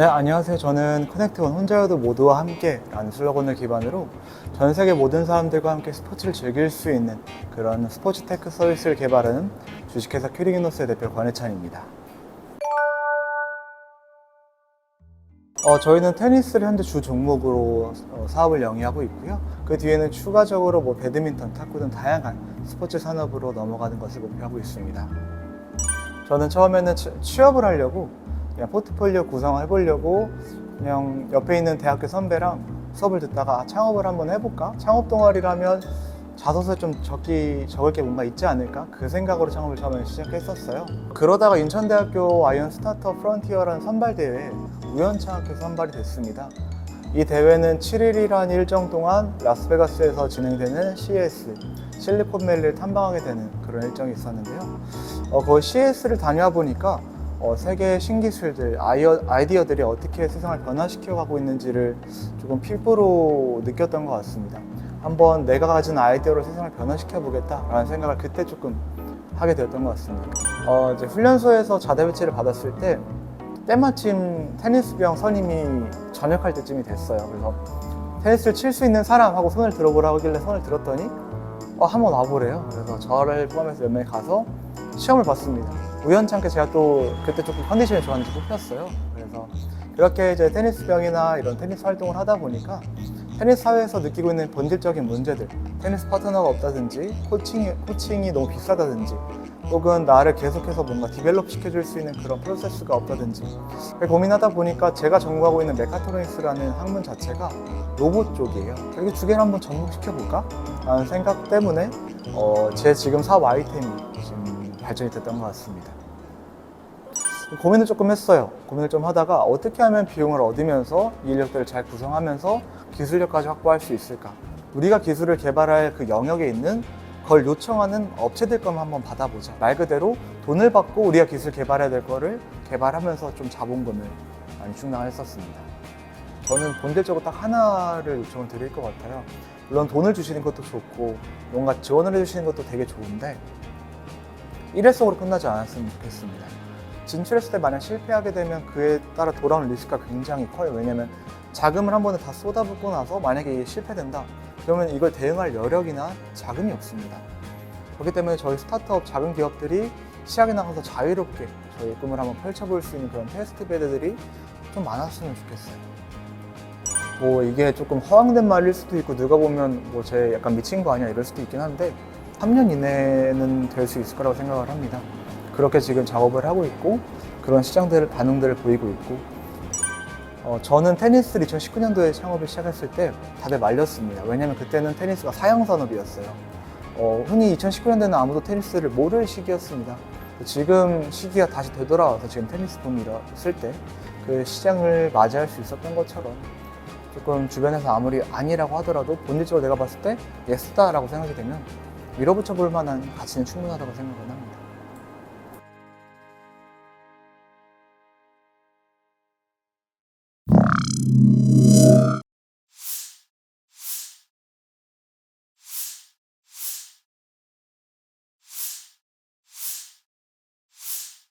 네, 안녕하세요. 저는 커넥트원 혼자여도 모두와 함께 라는 슬로건을 기반으로 전 세계 모든 사람들과 함께 스포츠를 즐길 수 있는 그런 스포츠 테크 서비스를 개발하는 주식회사 큐리기노스의 대표 권해찬입니다. 어, 저희는 테니스를 현재 주 종목으로 어, 사업을 영위하고 있고요. 그 뒤에는 추가적으로 뭐 배드민턴, 탁구 등 다양한 스포츠 산업으로 넘어가는 것을 목표하고 있습니다. 저는 처음에는 취- 취업을 하려고 그냥 포트폴리오 구성을 해보려고 그냥 옆에 있는 대학교 선배랑 수업을 듣다가 아, 창업을 한번 해볼까? 창업 동아리라면 자소서에 좀 적기, 적을 게 뭔가 있지 않을까? 그 생각으로 창업을 처음에 시작했었어요. 그러다가 인천대학교 아이언 스타트업 프론티어라는 선발 대회에 우연찮게 선발이 됐습니다. 이 대회는 7일이라는 일정 동안 라스베가스에서 진행되는 CES, 실리콘밸리를 탐방하게 되는 그런 일정이 있었는데요. 어, 거기 CES를 다녀와 보니까 어, 세계의 신기술들, 아이어, 아이디어들이 어떻게 세상을 변화시켜 가고 있는지를 조금 피부로 느꼈던 것 같습니다. 한번 내가 가진 아이디어로 세상을 변화시켜 보겠다라는 생각을 그때 조금 하게 되었던 것 같습니다. 어, 이제 훈련소에서 자대 배치를 받았을 때 때마침 테니스 병 선임이 전역할 때쯤이 됐어요. 그래서 테니스를 칠 수 있는 사람하고 손을 들어보라고 하길래 손을 들었더니 어, 한번 와보래요. 그래서 저를 포함해서 몇 명이 가서 시험을 봤습니다. 우연찮게 제가 또 그때 조금 컨디션이 좋았는지 뽑혔어요. 그래서 그렇게 이제 테니스 병이나 이런 테니스 활동을 하다 보니까 테니스 사회에서 느끼고 있는 본질적인 문제들, 테니스 파트너가 없다든지 코칭이, 코칭이 너무 비싸다든지 혹은 나를 계속해서 뭔가 디벨롭 시켜줄 수 있는 그런 프로세스가 없다든지 고민하다 보니까 제가 전공하고 있는 메카트로닉스라는 학문 자체가 로봇 쪽이에요. 여기 두 개를 한번 접목시켜볼까? 라는 생각 때문에 어, 제 지금 사업 아이템이 지금 발전이 됐던 것 같습니다. 고민을 조금 했어요. 고민을 좀 하다가 어떻게 하면 비용을 얻으면서 이 인력들을 잘 구성하면서 기술력까지 확보할 수 있을까? 우리가 기술을 개발할 그 영역에 있는 그걸 요청하는 업체들 것만 한번 받아보자. 말 그대로 돈을 받고 우리가 기술 개발해야 될 거를 개발하면서 좀 자본금을 많이 충당했었습니다. 저는 본질적으로 딱 하나를 요청을 드릴 것 같아요. 물론 돈을 주시는 것도 좋고 뭔가 지원을 해주시는 것도 되게 좋은데 일회성으로 끝나지 않았으면 좋겠습니다. 진출했을 때 만약 실패하게 되면 그에 따라 돌아오는 리스크가 굉장히 커요. 왜냐면 자금을 한 번에 다 쏟아붓고 나서 만약에 이게 실패된다. 그러면 이걸 대응할 여력이나 자금이 없습니다. 그렇기 때문에 저희 스타트업 작은 기업들이 시작에 나가서 자유롭게 저희 꿈을 한번 펼쳐볼 수 있는 그런 테스트 베드들이 좀 많았으면 좋겠어요. 뭐 이게 조금 허황된 말일 수도 있고 누가 보면 뭐 제 약간 미친 거 아니야 이럴 수도 있긴 한데 3년 이내는 될 수 있을 거라고 생각을 합니다. 그렇게 지금 작업을 하고 있고 그런 시장들 반응들을 보이고 있고 어, 저는 테니스를 2019년도에 창업을 시작했을 때 다들 말렸습니다. 왜냐면 그때는 테니스가 사형 산업이었어요. 어, 흔히 2019년도에는 아무도 테니스를 모를 시기였습니다. 지금 시기가 다시 되돌아와서 지금 테니스 붐이 일었을 때 그 시장을 맞이할 수 있었던 것처럼 조금 주변에서 아무리 아니라고 하더라도 본질적으로 내가 봤을 때 예스다라고 생각이 되면 밀어붙여 볼 만한 가치는 충분하다고 생각을 합니다.